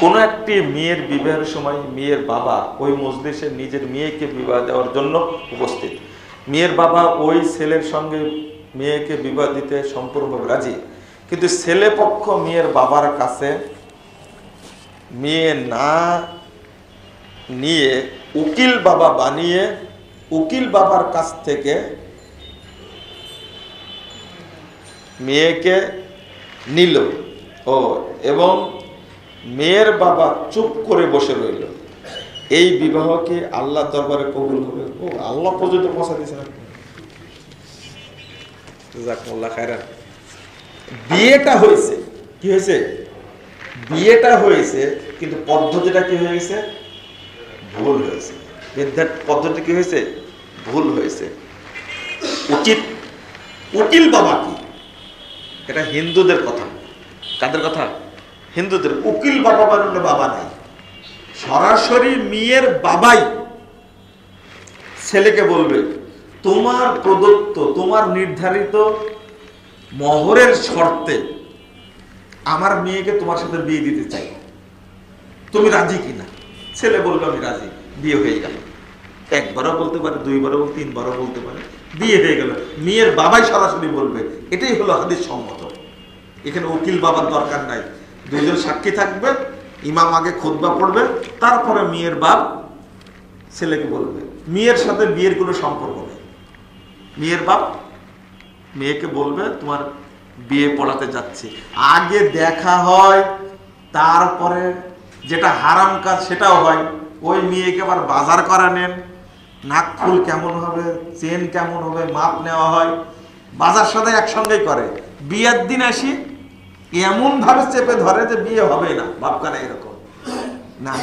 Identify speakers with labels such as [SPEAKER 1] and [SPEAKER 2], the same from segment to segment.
[SPEAKER 1] কোনো একটি মেয়ের বিবাহের সময় মেয়ের বাবা ওই মজলিসে নিজের মেয়েকে বিবাহ দেওয়ার জন্য উপস্থিত। মেয়ের বাবা ওই ছেলের সঙ্গে মেয়েকে বিবাহ দিতে সম্পূর্ণভাবে রাজি। কিন্তু ছেলে পক্ষ মেয়ের বাবার কাছে মেয়ে না নিয়ে উকিল বাবা বানিয়ে উকিল বাবার কাছ থেকে মেয়েকে নিল। ও, এবং মেয়ের বাবা চুপ করে বসে রইল। এই বিবাহকে আল্লাহ দরবারে কবুল হবে ও, আল্লাহ পর্যন্ত পৌঁছা দিয়েছেন আপনি। জাজাকুমুল্লাহ বিয়েটা হয়েছে। কি হয়েছে? বিয়েটা হয়েছে, কিন্তু পদ্ধতিটা কি হয়ে গেছে? ভুল হয়েছে। পদ্ধতি কি হয়েছে? ভুল হয়েছে। উচিত উকিল বাবা কি? এটা হিন্দুদের কথা। কাদের কথা? হিন্দুদের উকিল বাবা বানানো বাবা নাই। সরাসরি মেয়ের বাবাই ছেলেকে বলবে, তোমার প্রদত্ত, তোমার নির্ধারিত মহরের শর্তে আমার মেয়েকে তোমার সাথে বিয়ে দিতে চাই। তুমি রাজি কিনা? ছেলে বলবে, আমি রাজি। বিয়ে হয়ে গেল। একবারও বলতে পারে, দুইবারও তিনবারও বলতে পারে। বিয়ে হয়ে গেল। মেয়ের বাবাই সরাসরি বলবে, এটাই হলো হাদিস সম্মত এখানে উকিল বাবার দরকার নাই। দুইজন সাক্ষী থাকবে, ইমাম আগে খুতবা পড়বে, তারপরে মেয়ের বাপ ছেলেকে বলবে। মেয়ের সাথে বিয়ের কোনো সম্পর্ক নেই। মেয়ের বাপ মেয়েকে বলবে, তোমার বিয়ে পড়াতে যাচ্ছি। আগে দেখা হয়, তারপরে যেটা হারাম কাজ সেটাও হয়। ওই মেয়েকে আবার বাজার করা নেন। নাক ফুল কেমন হবে, চেন কেমন হবে, মাপ নেওয়া হয়। বাজার সাথে একসঙ্গেই করে। বিয়ের দিন আসি এমন ভাবে চেপে ধরে যে বিয়ে হবে না। বাপ কানে এরকম। না।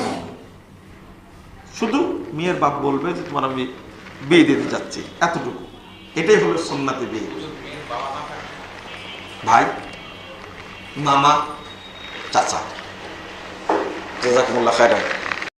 [SPEAKER 1] শুধু মেয়ের বাপ বলবে যে তোমার আমি বিয়ে দিতে যাচ্ছি। এতটুকু। এটাই হলো সোমনাথে বিয়ে। ভাই, মামা, চাচা। জাজাকুমুল্লাহ খায়রান।